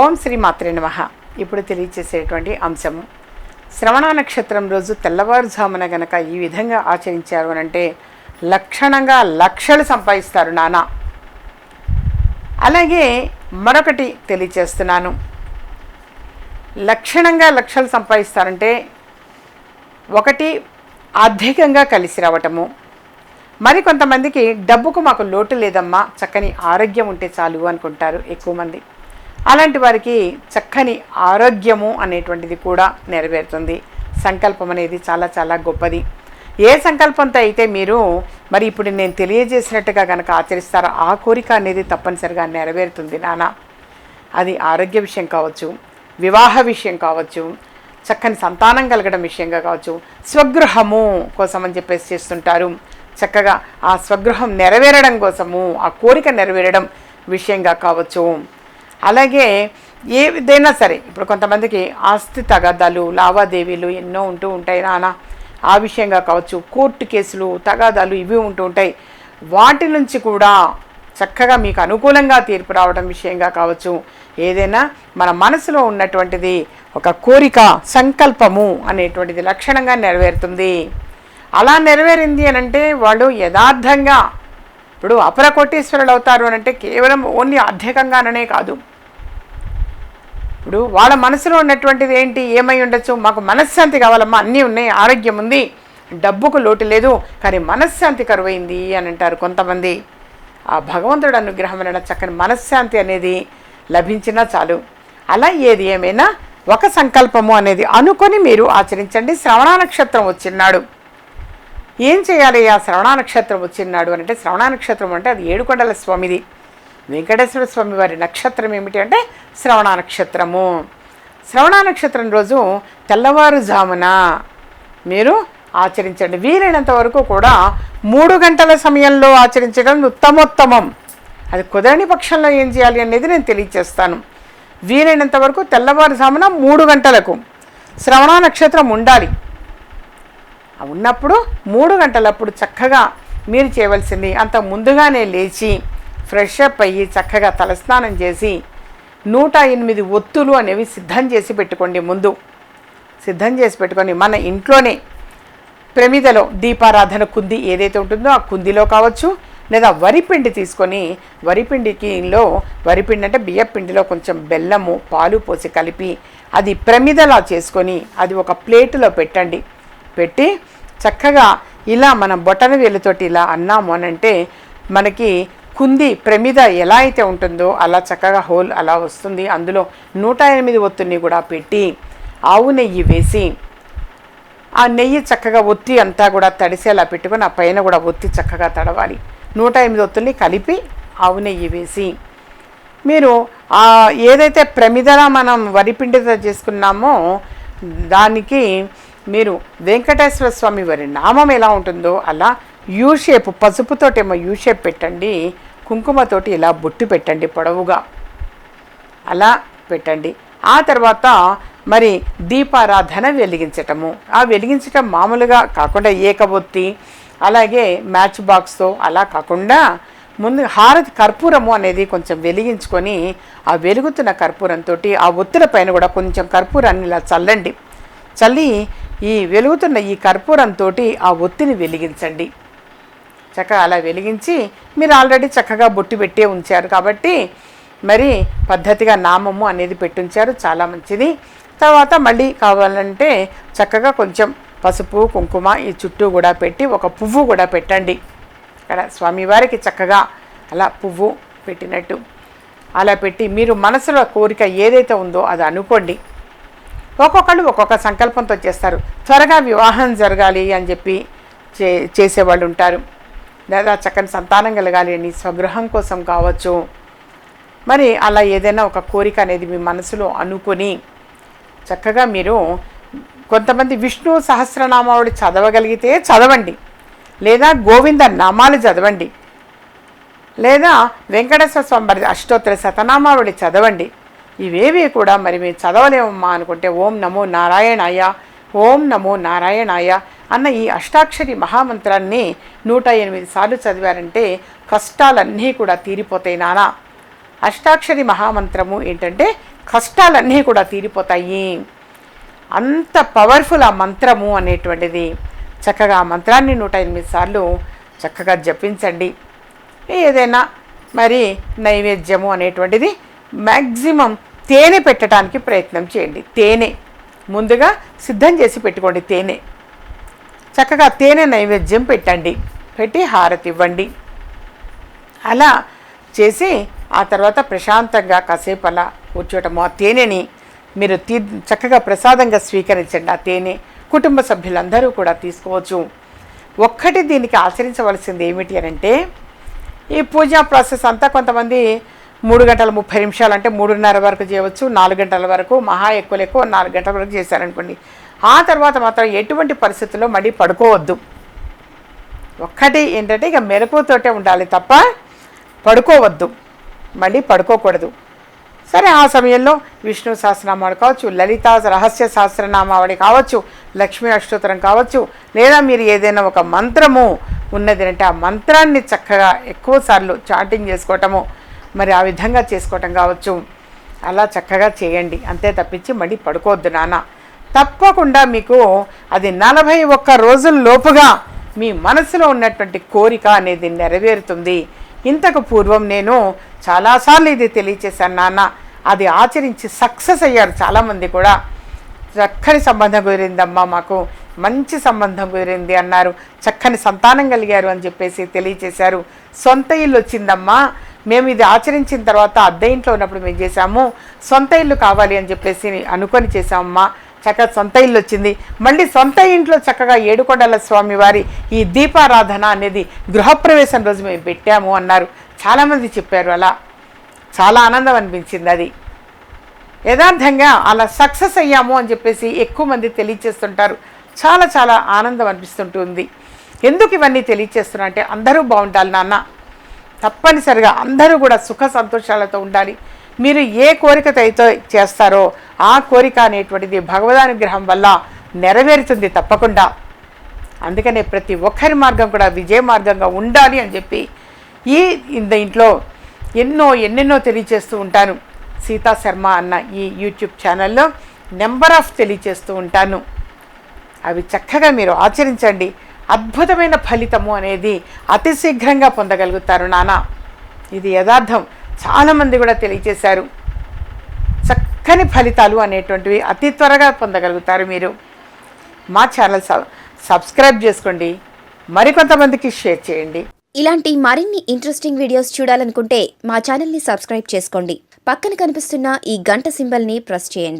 ఓం శ్రీ మాత్రే నమ. ఇప్పుడు తెలియచేసేటువంటి అంశము. శ్రవణ నక్షత్రం రోజు తెల్లవారుజామున గనక ఈ విధంగా ఆచరించారు అని అంటే లక్షణంగా లక్షలు సంపాదిస్తారు నానా. అలాగే మరొకటి తెలియచేస్తున్నాను. లక్షణంగా లక్షలు సంపాదిస్తారంటే ఒకటి ఆర్థికంగా కలిసి రావటము. మరి కొంతమందికి డబ్బుకు మాకు లోటు లేదమ్మా చక్కని ఆరోగ్యం ఉంటే చాలు అనుకుంటారు ఎక్కువ మంది. అలాంటి వారికి చక్కని ఆరోగ్యము అనేటువంటిది కూడా నెరవేరుతుంది. సంకల్పం అనేది చాలా చాలా గొప్పది. ఏ సంకల్పంతో అయితే మీరు మరి ఇప్పుడు నేను తెలియజేసినట్టుగా కనుక ఆచరిస్తారో ఆ కోరిక అనేది తప్పనిసరిగా నెరవేరుతుంది నాన్న అది ఆరోగ్య విషయం కావచ్చు వివాహ విషయం కావచ్చు చక్కని సంతానం కలగడం విషయంగా కావచ్చు స్వగృహము కోసం అని చెప్పేసి చేస్తుంటారు. చక్కగా ఆ స్వగృహం నెరవేరడం కోసము ఆ కోరిక నెరవేరడం విషయంగా కావచ్చు. అలాగే ఏదైనా సరే ఇప్పుడు కొంతమందికి ఆస్తి తగాదాలు లావాదేవీలు ఎన్నో ఉంటూ ఉంటాయి నాన్న. ఆ విషయంగా కావచ్చు కోర్టు కేసులు తగాదాలు ఇవి ఉంటూ ఉంటాయి. వాటి నుంచి కూడా చక్కగా మీకు అనుకూలంగా తీర్పు రావడం విషయంగా కావచ్చు. ఏదైనా మన మనసులో ఉన్నటువంటిది ఒక కోరిక సంకల్పము అనేటువంటిది లక్షణంగా నెరవేరుతుంది. అలా నెరవేరింది అని అంటే వాళ్ళు యథార్థంగా ఇప్పుడు అపర కోటీశ్వరులు అవుతారు అని అంటే కేవలం ఓన్లీ ఆర్థికంగానే కాదు. ఇప్పుడు వాళ్ళ మనసులో ఉన్నటువంటిది ఏంటి? ఏమై ఉండొచ్చు? మాకు మనశ్శాంతి కావాలమ్మా అన్నీ ఉన్నాయి ఆరోగ్యం ఉంది డబ్బుకు లోటు లేదు కానీ మనశ్శాంతి కరువైంది అని అంటారు కొంతమంది. ఆ భగవంతుడు అనుగ్రహం అన్న చక్కని మనశ్శాంతి అనేది లభించినా చాలు. అలా ఏది ఏమైనా ఒక సంకల్పము అనేది అనుకొని మీరు ఆచరించండి. శ్రవణ నక్షత్రం వచ్చినాడు. ఏం చేయాలి? ఆ శ్రవణ నక్షత్రం అని అంటే శ్రవణ నక్షత్రం అంటే అది ఏడుకొండల స్వామిది. వెంకటేశ్వర స్వామి వారి నక్షత్రం ఏమిటి అంటే శ్రవణ నక్షత్రము. శ్రవణ నక్షత్రం రోజు తెల్లవారుజామున మీరు ఆచరించండి. వీలైనంత వరకు కూడా మూడు గంటల సమయంలో ఆచరించడం ఉత్తమోత్తమం. అది కుదరని పక్షంలో ఏం చేయాలి అనేది నేను తెలియచేస్తాను. వీలైనంత వరకు తెల్లవారుజామున మూడు గంటలకు శ్రవణ నక్షత్రం ఉండాలి. ఉన్నప్పుడు మూడు గంటలప్పుడు చక్కగా మీరు చేయవలసింది అంత ముందుగానే లేచి ఫ్రెష్ అప్ అయ్యి చక్కగా తలస్నానం చేసి నూట ఎనిమిది ఒత్తులు అనేవి సిద్ధం చేసి పెట్టుకోండి ముందు. సిద్ధం చేసి పెట్టుకొని మన ఇంట్లోనే ప్రమిదలో దీపారాధన కుంది ఏదైతే ఉంటుందో ఆ కుందిలో కావచ్చు లేదా వరిపిండి తీసుకొని వరిపిండికిలో వరిపిండి అంటే బియ్యపిండిలో కొంచెం బెల్లము పాలు పోసి కలిపి అది ప్రమిదలా చేసుకొని అది ఒక ప్లేటులో పెట్టండి. పెట్టి చక్కగా ఇలా మనం బొటన వేలుతోటి ఇలా అన్నాము అని అంటే మనకి కుంది ప్రమిద ఎలా అయితే ఉంటుందో అలా చక్కగా హోల్ అలా వస్తుంది. అందులో నూట ఎనిమిది ఒత్తుని కూడా పెట్టి ఆవు నెయ్యి వేసి ఆ నెయ్యి చక్కగా ఒత్తి అంతా కూడా తడిసేలా పెట్టుకొని ఆ పైన కూడా ఒత్తి చక్కగా తడవాలి. నూట ఎనిమిది ఒత్తుల్ని కలిపి ఆవు నెయ్యి వేసి మీరు ఏదైతే ప్రమిదలా మనం వరిపిండితో చేసుకున్నామో దానికి మీరు వెంకటేశ్వర స్వామి వారి నామం ఎలా ఉంటుందో అలా యూ షేప్ పసుపుతోటేమో యూ షేప్ పెట్టండి కుంకుమతోటి ఇలా బొట్టు పెట్టండి పొడవుగా. అలా పెట్టండి. ఆ తర్వాత మరి దీపారాధన వెలిగించటము. ఆ వెలిగించటం మామూలుగా కాకుండా ఏకబొత్తి అలాగే మ్యాచ్ బాక్స్తో అలా కాకుండా ముందు హారతి కర్పూరము అనేది కొంచెం వెలిగించుకొని ఆ వెలుగుతున్న కర్పూరంతో ఆ ఒత్తుల పైన కూడా కొంచెం కర్పూరాన్ని ఇలా చల్లండి. చల్లి ఈ వెలుగుతున్న ఈ కర్పూరంతో ఆ ఒత్తిని వెలిగించండి. చక్కగా అలా వెలిగించి మీరు ఆల్రెడీ చక్కగా బొట్టు పెట్టే ఉంచారు కాబట్టి మరి పద్ధతిగా నామము అనేది పెట్టుంచారు చాలా మంచిది. తర్వాత మళ్ళీ కావాలంటే చక్కగా కొంచెం పసుపు కుంకుమ ఈ చుట్టూ కూడా పెట్టి ఒక పువ్వు కూడా పెట్టండి. ఇక్కడ స్వామివారికి చక్కగా అలా పువ్వు పెట్టినట్టు. అలా పెట్టి మీరు మనసులో కోరిక ఏదైతే ఉందో అది అనుకోండి. ఒక్కొక్కళ్ళు ఒక్కొక్క సంకల్పంతో చేస్తారు. త్వరగా వివాహం జరగాలి అని చెప్పి చే చేసేవాళ్ళు ఉంటారు. లేదా చక్కని సంతానం కలగాలి అని స్వగృహం కోసం కావచ్చు. మరి అలా ఏదైనా ఒక కోరిక అనేది మీ మనసులో అనుకొని చక్కగా మీరు కొంతమంది విష్ణు సహస్రనామావుడు చదవగలిగితే చదవండి. లేదా గోవింద నామాలు చదవండి. లేదా వెంకటేశ్వర స్వామి వారి అష్టోత్తర శతనామావళి చదవండి. ఇవేవి కూడా మరి మేము చదవలేమమ్మా అనుకుంటే ఓం నమో నారాయణాయ ఓం నమో నారాయణాయ అన్న ఈ అష్టాక్షరి మహామంత్రాన్ని నూట ఎనిమిది సార్లు చదివారంటే కష్టాలన్నీ కూడా తీరిపోతాయి నానా. అష్టాక్షరి మహామంత్రము ఏంటంటే కష్టాలన్నీ కూడా తీరిపోతాయి. అంత పవర్ఫుల్ ఆ మంత్రము అనేటువంటిది. చక్కగా ఆ మంత్రాన్ని నూట ఎనిమిది సార్లు చక్కగా జపించండి. ఏదైనా మరి నైవేద్యము అనేటువంటిది మ్యాక్సిమం తేనె పెట్టడానికి ప్రయత్నం చేయండి. తేనె. ముందుగా సిద్ధం చేసి పెట్టుకోండి తేనె. చక్కగా తేనె నైవేద్యం పెట్టండి. పెట్టి హారతి ఇవ్వండి. అలా చేసి ఆ తర్వాత ప్రశాంతంగా కాసేపు అలా కూర్చోటము. ఆ తేనెని మీరు తీ చక్కగా ప్రసాదంగా స్వీకరించండి ఆ తేనె. కుటుంబ సభ్యులందరూ కూడా తీసుకోవచ్చు. ఒక్కటి దీనికి ఆచరించవలసింది ఏమిటి అని అంటే ఈ పూజా ప్రాసెస్ అంతా కొంతమంది మూడు గంటల ముప్పై నిమిషాలు అంటే మూడున్నర వరకు చేయవచ్చు నాలుగు గంటల వరకు మహా ఎక్కువ ఎక్కువ నాలుగు గంటల వరకు చేశారనుకోండి. ఆ తర్వాత మాత్రం ఎటువంటి పరిస్థితుల్లో మళ్ళీ పడుకోవద్దు. ఒక్కటి ఏంటంటే ఇక మెలకువతోటే ఉండాలి తప్ప పడుకోవద్దు. మళ్ళీ పడుకోకూడదు. సరే ఆ సమయంలో విష్ణు సహస్రనామాడు కావచ్చు లలిత రహస్య సహస్రనామావళి కావచ్చు లక్ష్మీ అష్టోత్తరం కావచ్చు లేదా మీరు ఏదైనా ఒక మంత్రము ఉన్నది అంటే ఆ మంత్రాన్ని చక్కగా ఎక్కువ సార్లు చాటింగ్ చేసుకోవటము మరి ఆ విధంగా చేసుకోవటం కావచ్చు. అలా చక్కగా చేయండి. అంతే తప్పించి మళ్ళీ పడుకోవద్దు నాన్న. తప్పకుండా మీకు అది నలభై ఒక్క రోజుల లోపుగా మీ మనసులో ఉన్నటువంటి కోరిక అనేది నెరవేరుతుంది. ఇంతకు పూర్వం నేను చాలాసార్లు ఇది తెలియచేశాను నాన్న. అది ఆచరించి సక్సెస్ అయ్యారు చాలామంది కూడా. చక్కని సంబంధం కుదిరిందమ్మా మాకు. మంచి సంబంధం కుదిరింది అన్నారు. చక్కని సంతానం కలిగారు అని చెప్పేసి తెలియచేశారు. సొంత ఇల్లు వచ్చిందమ్మా. మేము ఇది ఆచరించిన తర్వాత అద్దె ఇంట్లో ఉన్నప్పుడు మేము చేసాము సొంత ఇల్లు కావాలి అని చెప్పేసి అనుకొని చేశామమ్మా. చక్కగా సొంత ఇల్లు వచ్చింది. మళ్ళీ సొంత ఇంట్లో చక్కగా ఏడుకొండల స్వామి వారి ఈ దీపారాధన అనేది గృహప్రవేశం రోజు మేము పెట్టాము అన్నారు. చాలామంది చెప్పారు అలా. చాలా ఆనందం అనిపించింది అది. యథార్థంగా అలా సక్సెస్ అయ్యాము అని చెప్పేసి ఎక్కువ మంది తెలియచేస్తుంటారు. చాలా చాలా ఆనందం అనిపిస్తుంటుంది. ఎందుకు ఇవన్నీ తెలియచేస్తున్నా అంటే అందరూ బాగుండాలి నాన్న. తప్పనిసరిగా అందరూ కూడా సుఖ సంతోషాలతో ఉండాలి. మీరు ఏ కోరికతో అయితే చేస్తారో ఆ కోరిక అనేటువంటిది భగవదానుగ్రహం వల్ల నెరవేరుతుంది తప్పకుండా. అందుకనే ప్రతి ఒక్కరి మార్గం కూడా విజయ మార్గంగా ఉండాలి అని చెప్పి ఈ ఇంత ఇంట్లో ఎన్నో ఎన్నెన్నో తెలియచేస్తూ ఉంటాను. సీతా శర్మ అన్న ఈ యూట్యూబ్ ఛానల్లో నెంబర్ ఆఫ్ తెలియచేస్తూ ఉంటాను. అవి చక్కగా మీరు ఆచరించండి. అద్భుతమైన ఫలితము అనేది అతి శీఘ్రంగా పొందగలుగుతారు నాన్న ఇది యథార్థం. చాలామంది కూడా తెలియచేశారు చక్కని ఫలితాలు అనేటువంటివి అతి త్వరగా పొందగలుగుతారు మీరు. మా ఛానల్ సబ్ సబ్స్క్రైబ్ చేసుకోండి. మరికొంతమందికి షేర్ చేయండి. ఇలాంటి మరిన్ని ఇంట్రెస్టింగ్ వీడియోస్ చూడాలనుకుంటే మా ఛానల్ని సబ్స్క్రైబ్ చేసుకోండి. పక్కన కనిపిస్తున్న ఈ గంట సింబల్ని ప్రెస్ చేయండి.